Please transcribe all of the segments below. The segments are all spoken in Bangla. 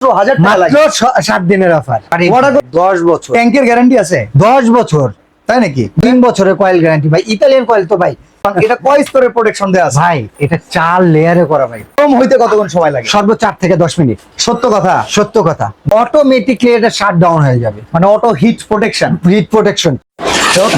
মাত্র সাত দিনের অফার দশ বছর। ট্যাঙ্কের গ্যারান্টি আছে। দশ বছর তাই নাকি? তিন বছরের কয়েল গ্যারান্টি ভাই ইতালিয়ান কয়েল তো ভাই এটা কয় স্তরের প্রোটেকশন দেওয়া আছে? ভাই এটা চার লেয়ারে করা ভাই। কম হইতে কতক্ষণ সময় লাগে? সর্বোচ্চ চার থেকে দশ মিনিট। সত্য কথা? সত্য কথা। অটোমেটিকলি এটা শাট ডাউন হয়ে যাবে। মানে auto heat protection heat protection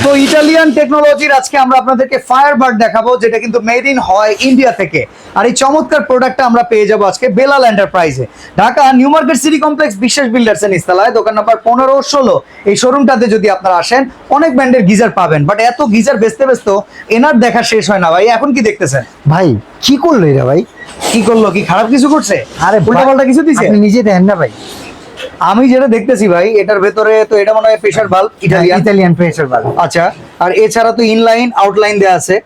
তো ইটালিয়ান টেকনোলজির আজকে আমরা আপনাদেরকে ফায়ার বার্ড দেখাবো যেটা কিন্তু মেড ইন হয় ইন্ডিয়া থেকে। আর এই চমৎকার প্রোডাক্টটা আমরা পেয়ে যাব আজকে Belal এন্টারপ্রাইজে Dhaka New Market City Complex Biswas Builders এর নিস্তালায় দোকান নাম্বার পনেরো ষোলো। এই শোরুমটাতে যদি আপনারা আসেন অনেক ব্র্যান্ডের গিজার পাবেন। বাট এত গিজার বেচতে ব্যস্ত এনার দেখা শেষ হয় না ভাই এখন কি দেখতেছেন? ভাই কি করল এরা ভাই? কি করল কি খারাপ কিছু করছে? আরে উল্টা পাল্টা কিছু দিছে? আপনি নিজে দেখেন না ভাই। আমি যেটা দেখতেছি ভাই এটার ভেতরে তো এটা মনে হয় pressure bulb Italian Italian pressure bulb আচ্ছা আর এছাড়া তো ইনলাইন আউটলাইন দেওয়া আছে।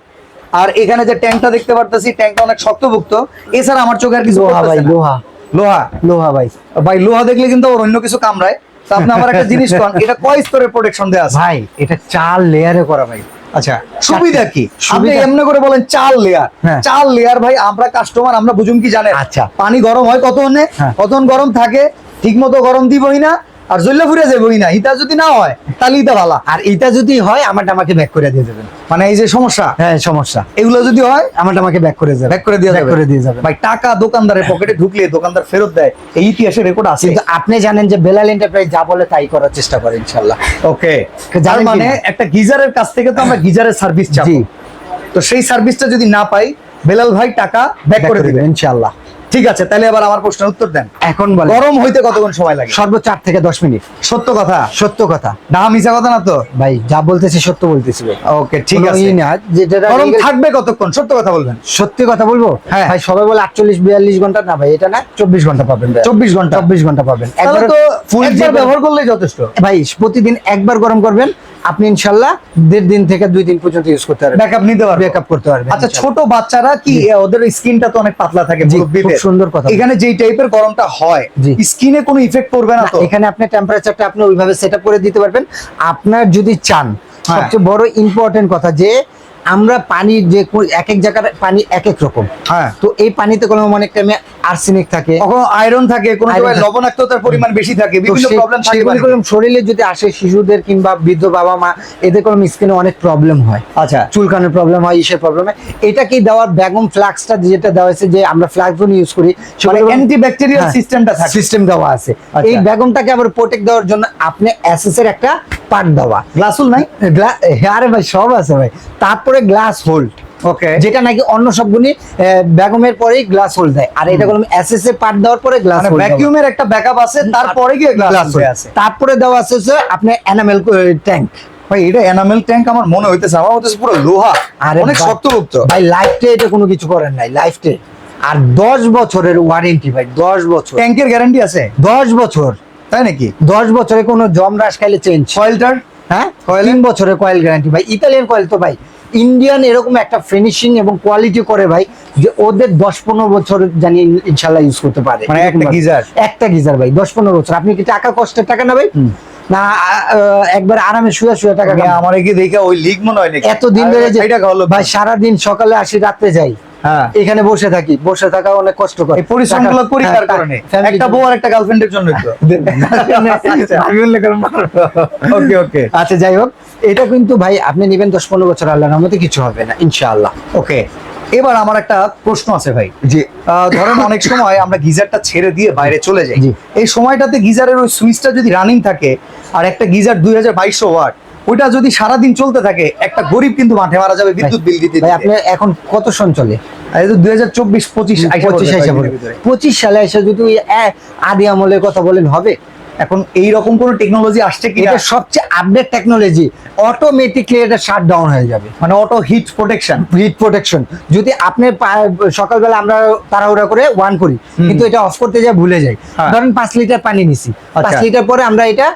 আর এখানে যে ট্যাঙ্কটা দেখতে পারতেছি ট্যাঙ্কটা অনেক শক্তভুক্ত। এছাড়া আমার চোখে আর কিছু লোহা ভাই লোহা। লোহা? লোহা ভাই। ভাই লোহা দেখলে কিন্তু ওর অন্য কিছু কামড়ায়। তো আপনি আমার একটা জিনিস কন এটা কয় স্তরের প্রোটেকশন দেওয়া আছে? ভাই এটা চার লেয়ারে করা ভাই। আচ্ছা সুবিধা কি আপনি এমনি করে বলেন চার লেয়ার। চার লেয়ার ভাই আমরা কাস্টমার আমরা বুঝুম কি জানেন আচ্ছা। পানি গরম হয় কত হ্যাঁ। কতক্ষণ গরম থাকে ঠিক মতো গরম দিবই না আর জল্লা ফুরে যাবই না ইটা যদি না হয় তাহলে ইটা ভালা। আর এটা যদি হয় আমারটা আমাকে ব্যাক করে দিয়ে দেবেন মানে এই যে সমস্যা? হ্যাঁ সমস্যা। এগুলো যদি হয় আমারটা আমাকে ব্যাক করে যাবে ব্যাক করে দিয়ে যাবে করে দিয়ে যাবে ভাই টাকা দোকানদারের পকেটে ঢুকলে দোকানদার ফেরত দেয় এই ইতিহাসের রেকর্ড আছে। কিন্তু আপনি জানেন যে বেলাল এন্টারপ্রাইজ যা বলে তাই করার চেষ্টা করে ইনশাল্লাহ ওকে তার মানে একটা গিজারের কাছ থেকে তো আমরা গিজারের সার্ভিস চাই তো সেই সার্ভিসটা যদি না পাই বেলাল ভাই টাকা ব্যাক করে দিবে। ইনশাল্লাহ ঠিক আছে তাহলে এবার আমার প্রশ্নের উত্তর দেন। এখন বলে গরম হইতে কতক্ষণ সময় লাগে? সর্বোচ্চ চার থেকে দশ মিনিট। সত্য কথা? সত্য কথা। না মিছা কথা না তো? ভাই যা বলতেছি সত্য বলতেছি ওকে ঠিক আছে। না, যেটা গরম থাকবে কতক্ষণ? সত্য কথা বলবেন। সত্যি কথা বলব? হ্যাঁ। ভাই সবাই বলে আটচল্লিশ বিয়াল্লিশ ঘণ্টা? না ভাই এটা না চব্বিশ ঘণ্টা পাবেন ভাই। চব্বিশ ঘণ্টা? চব্বিশ ঘণ্টা পাবেন। একবার তো একবার ব্যবহার করলেই যথেষ্ট। ভাই প্রতিদিন একবার গরম করবেন আপনি ইনশাল্লাহ দেড় দিন থেকে দুই দিন পর্যন্ত ইউজ করতে পারবেন। ব্যাকআপ নিতে পারবেন ব্যাকআপ করতে পারবেন। আচ্ছা ছোট বাচ্চারা কি ওদের স্কিনটা তো অনেক পাতলা থাকে খুব সুন্দর কথা। এখানে যেই টাইপের গরমটা হয়। স্কিনে কোনো ইফেক্ট পড়বে না তো? এখানে আপনি টেম্পারেচারটা আপনি ওইভাবে সেট করে দিতে পারবেন। আপনার যদি চান হ্যাঁ। সবচেয়ে বড় ইম্পর্টেন্ট কথা যে আমরা পানি যে এক এক জায়গার পানি এক এক রকম। হ্যাঁ। তো এই পানিতে কোনো অনেক টাইমে আর্সেনিক থাকে। কখনো আয়রন থাকে কোনো লবণাক্ততার পরিমাণ বেশি থাকে বিভিন্ন প্রবলেম থাকে শরীরে যদি আসে শিশুদের কিংবা বৃদ্ধ বাবা মা এদের কোনো স্কিনে অনেক প্রবলেম হয়। আচ্ছা। চুলকানোর প্রবলেম হয় ইসের প্রবলেম হয়। এটা কি দেওয়ার ব্যাগম ফ্লাক্সটা যেটা দেওয়া হয়েছে যে আমরা ফ্লাক্সগুলো ইউজ করি মানে অ্যান্টিব্যাকটেরিয়াল। সিস্টেমটা থাকে। সিস্টেম দেওয়া আছে। আচ্ছা। এই ব্যাগমটাকে আবার প্রোটেক্ট দেওয়ার জন্য আপনি অ্যাসেস এর একটা পার্ট দেওয়া গ্লাসুল নাই? গ্লা- আরে ভাই সব আছে ভাই। তারপরে গ্লাস হোল্ড ওকে। যেটা নাকি অন্য সবগুলি ব্যাগমের পরেই গ্লাস হোল্ড দেয়। আর এটা কোনো এসএস এর পার্ট দেওয়ার পরে গ্লাস মানে হোল্ড একটা ব্যাকআপ আছে তারপরে গিয়ে গ্লাস গ্লাস আছে। তারপরে দেওয়া আছে আপনার এনামেল ট্যাঙ্ক ভাই এটা এনামেল ট্যাঙ্ক আমার মনে হইতেছে আমার হইতেছে পুরো লোহা। আরে অনেক ভাই- শক্তভুক্ত ভাই লাইফটে এটা কোনো কিছু করেন নাই লাইফটে আর দশ বছরের ওয়ারেন্টি ভাই দশ বছর। ট্যাঙ্কের গ্যারান্টি আছে? দশ বছর। তাই নাকি? দশ বছরে কোনো জম রাস খাইলে চেঞ্জ কয়েলটার হ্যাঁ? তিন বছরের কয়েল গ্যারান্টি ভাই ইতালিয়ান কয়েল তো ভাই ইন্ডিয়ান এরকম একটা ফিনিশিং এবং কোয়ালিটি করে ভাই যে ওদের দশ পনেরো বছর জানি ইনশাল্লাহ ইউজ করতে পারে। মানে একটা geyser? একটা গিজার ভাই দশ পনেরো বছর। আপনি কি টাকা কষ্টের টাকা না ভাই? না একবার আরামে শুয়ে শুয়ে টাকা আমার কি দেখে ওই লিগ মনে হয় এত দিন ধরে যে ভাই সারাদিন সকালে আসি রাত্রে যাই। এখানে বসে থাকি বসে থাকা অনেক কষ্টকর। এই পরিশ্রমগুলো করি হ্যাঁ, কারণে একটা বউ আর একটা গার্লফ্রেন্ডের জন্য করে। ওকে ওকে। আচ্ছা যাই হোক এটা কিন্তু ভাই আপনি নেবেন দশ পনেরো বছর আল্লাহর রহমতে কিছু হবে না ইনশাআল্লাহ। ওকে এবার আমার একটা প্রশ্ন আছে ভাই। আহ, ধরেন অনেক সময় আমরা গিজারটা ছেড়ে দিয়ে বাইরে চলে যাই। এই সময়টাতে গিজারের ওই সুইচটা যদি রানিং থাকে আর একটা গিজার দুই হাজার বাইশশো ওয়াট ওইটা যদি সারাদিন চলতে থাকে একটা গরিব কিন্তু মাঠে মারা যাবে বিদ্যুৎ বিল দিতে। আপনি এখন কত সন চলে? পঁচিশ সালে এসে যদি আদি আমলের কথা বলেন হবে? এখন এই রকম কোন টেকনোলজি আসছে কি এটা সবচেয়ে আপডেট টেকনোলজি অটোমেটিকলি এটা শাট ডাউন হয়ে যাবে। মানে auto heat protection heat protection যদি আপনি সকালবেলা আমরা তাড়াহুড়া করে ওয়ান করি কিন্তু এটা অফ করতে যা ভুলে যাই। হ্যাঁ। ধরেন পাঁচ লিটার পানি নিছি। পাঁচ আচ্ছা। লিটার পরে আমরা এটা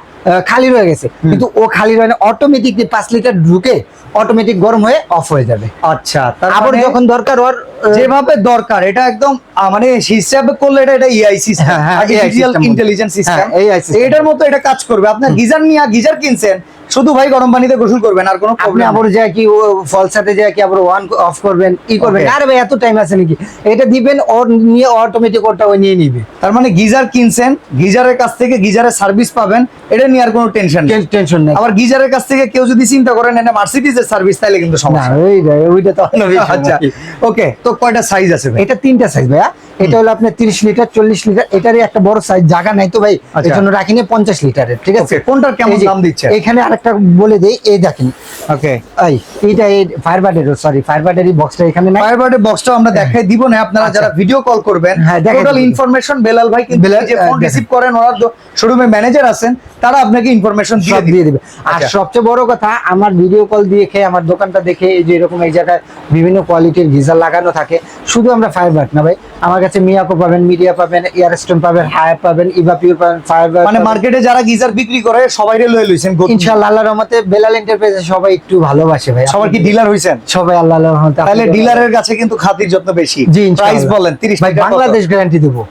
খালি রয়ে গেছে। কিন্তু ও খালি রয়ে অটোমেটিক পাঁচ লিটার ঢুকে অটোমেটিক গরম হয়ে অফ হয়ে যাবে। আচ্ছা তারপরে আবার মানে যখন দরকার ওর যেভাবে দরকার এটা একদম মানে হিসাবে করলে এটা এটা ইআই সিস্টেম। Intelligence system. এটার মতো এটা কাজ করবে। আপনার গিজার নিয়ে গিজার কিনছেন শুধু ভাই গরম পানিতে গোসল করবেন আর কোনো আপনি প্রবলেম আবার যায় কি ফল সাথে যায় কি আবার ওয়ান অফ করবেন ই করবেন. আরে ভাই এত টাইম আছে নাকি? এটা দিবেন ওর নিয়ে অটোমেটিক ওটা ও নিয়ে নিবে। তার মানে গিজার কিনছেন গিজারের কাছ থেকে গিজারের সার্ভিস পাবেন এটা নিয়ে আর কোনো টেনশন নেই। টেনশন নেই। আবার গিজারের কাছ থেকে কেউ যদি চিন্তা করেন এটা মার্সিডিজের সার্ভিস তাহলে কিন্তু না সমস্যা ওইটা ওইটা তো আচ্ছা ওকে তো কয়টা সাইজ আছে ভাই? এটা তিনটা সাইজ ভাইয়া। এটা হলো আপনার তিরিশ লিটার চল্লিশ লিটার এটারই একটা বড় সাইজ জায়গা নাই তো ভাই আচ্ছা। এই জন্য রাখিনি পঞ্চাশ লিটারের ঠিক আছে? কোনটার কেমন দাম দিচ্ছে? এখানে আরেকটা বলে দেই এই দেখেন। ওকে এই এইটা এই ফায়ার বার্ডের সরি ফায়ার বার্ডের বক্সটা এখানে নাই। ফায়ারবার্ডের বক্সটা আমরা দেখাই দিব না আপনারা আচ্ছা। যারা ভিডিও কল করবেন হ্যাঁ, টোটাল ইনফরমেশন বেলাল ভাই কিন্তু বেলাল, যে ফোন রিসিভ করেন ওনার শোরুমে ম্যানেজার আছেন তারা আপনাকে ইনফরমেশন দিয়ে দিবে। আর আচ্ছা। সবচেয়ে বড় কথা আমার ভিডিও কল দিয়ে খেয়ে আমার দোকানটা দেখে এই যে এরকম এই জায়গায় বিভিন্ন কোয়ালিটির গিজার লাগানো থাকে শুধু আমরা ফায়ার বার্ড না ভাই আমার কাছে মিয়াকো পাবেন মিডিয়া পাবেন এয়ারস্টোন পাবেন হায়ার পাবেন ইভাপিউর পাবেন ফায়ার মানে মার্কেটে যারা গিজার বিক্রি করে সবাই লয়ে লইছেন ইনশাআল্লাহ আল্লাহর রহমতে বেলাল এন্টারপ্রাইজে সবাই একটু ভালোবাসে ভাই। সবার কি ডিলার হইছেন? সবাই আল্লাহর রহমতে তাহলে ডিলারের কাছে কিন্তু খাতির যত্ন বেশি। জি প্রাইস বলেন 30 ভাই টাকা বাংলাদেশ গ্যারান্টি দেবো।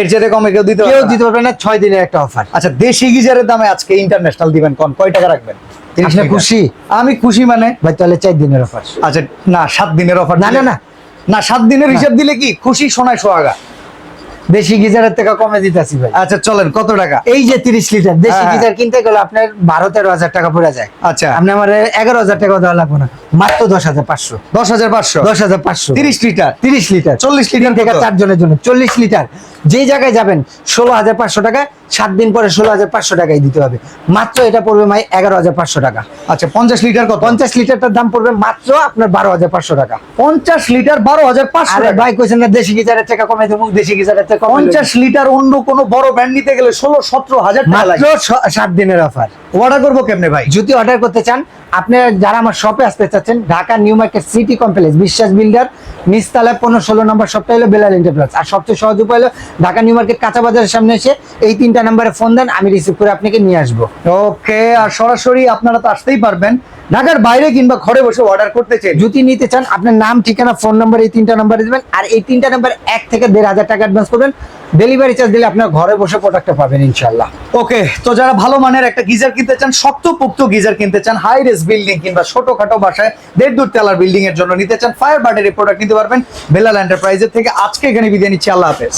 এর চেয়ে কমে কেউ দিতে কেউ দিতে পারবে না ছয় দিনের একটা অফার আচ্ছা দেশি গিজারের দামে আজকে ইন্টারন্যাশনাল দিবেন কোন? কয় টাকা রাখবেন? 30 আপনি খুশি? আমি খুশি মানে? ভাই তাহলে চার দিনের অফার আচ্ছা না সাত দিনের অফার না, না, না। না সাত দিনের হিসাব দিলে কি খুশি সোনায় সোহাগা? দেশি গিজারের থেকে কমে দিতেছি ভাই। আচ্ছা চলেন কত টাকা? এই যে তিরিশ লিটার দেশি হ্যাঁ। গিজার কিনতে গেলে আপনার বারো তেরো হাজার টাকা পড়ে যায়। আচ্ছা। আপনি আমার এগারো হাজার টাকা দেওয়া লাগবে না। মাত্র দশ হাজার পাঁচশো। দশ হাজার পাঁচশো। দশ হাজার পাঁচশো। তিরিশ লিটার। তিরিশ লিটার। 40 লিটার থেকে চারজনের জন্য চল্লিশ লিটার। যে জায়গায় যাবেন ষোলো হাজার পাঁচশো টাকা সাত দিন পরে ষোলো হাজার পাঁচশো টাকায় দিতে হবে। মাত্র এটা পড়বে মাই এগারো হাজার পাঁচশো টাকা। আচ্ছা পঞ্চাশ লিটার কত? পঞ্চাশ লিটারটার দাম পড়বে মাত্র আপনার বারো হাজার পাঁচশো টাকা। পঞ্চাশ লিটার বারো হাজার পাঁচশো ভাই কইছেন না দেশি গিজারের টাকা কমাই দেবো দেশি গিজারের টাকা পঞ্চাশ লিটার অন্য কোনো বড় ব্র্যান্ড নিতে গেলে ষোলো সতেরো হাজার টাকা মাত্র সাত দিনের অফার অর্ডার করব কেমনে ভাই? যদি অর্ডার করতে চান আপনারা যারা আমার শপে আসতে চাচ্ছেন Dhaka New Market City Complex Biswas Builder নিচতলায় পনেরো ষোলো নম্বর শপটা হলো বেলাল এন্টারপ্রাইজ আর সবচেয়ে সহজ উপায় হলো ঢাকা নিউ মার্কেট কাঁচা বাজারের সামনে এসে এই তিনটা নাম্বারে ফোন দেন আমি রিসিভ করে আপনাকে নিয়ে আসব। ওকে আর সরাসরি আপনারা তো আসতেই পারবেন। ঢাকার বাইরে কিংবা ঘরে বসে অর্ডার করতে চাই, জুতি নিতে চান, আপনার নাম, ঠিকানা ফোন নাম্বার এই তিনটা নাম্বারে দিবেন। আর এই তিনটা নাম্বার এক থেকে দেড় হাজার টাকা অ্যাডভান্স করবেন। ডেলিভারি চার্জ দিলে আপনার ঘরে বসে প্রোডাক্টটা পাবেন ইনশাল্লাহ ওকে তো যারা ভালো মানের একটা গিজার কিনতে চান শক্ত শক্তপোক্ত গিজার কিনতে চান হাই রেস বিল্ডিং কিংবা ছোটখাটো বাসায় দেড় দূর তেলার বিল্ডিং এর জন্য নিতে চান ফায়ার বার্ডের প্রোডাক্ট নিতে পারবেন। বেলাল এন্টারপ্রাইজের থেকে আজকে এখানে বিদায় নিচ্ছি, আল্লাহ হাফেজ।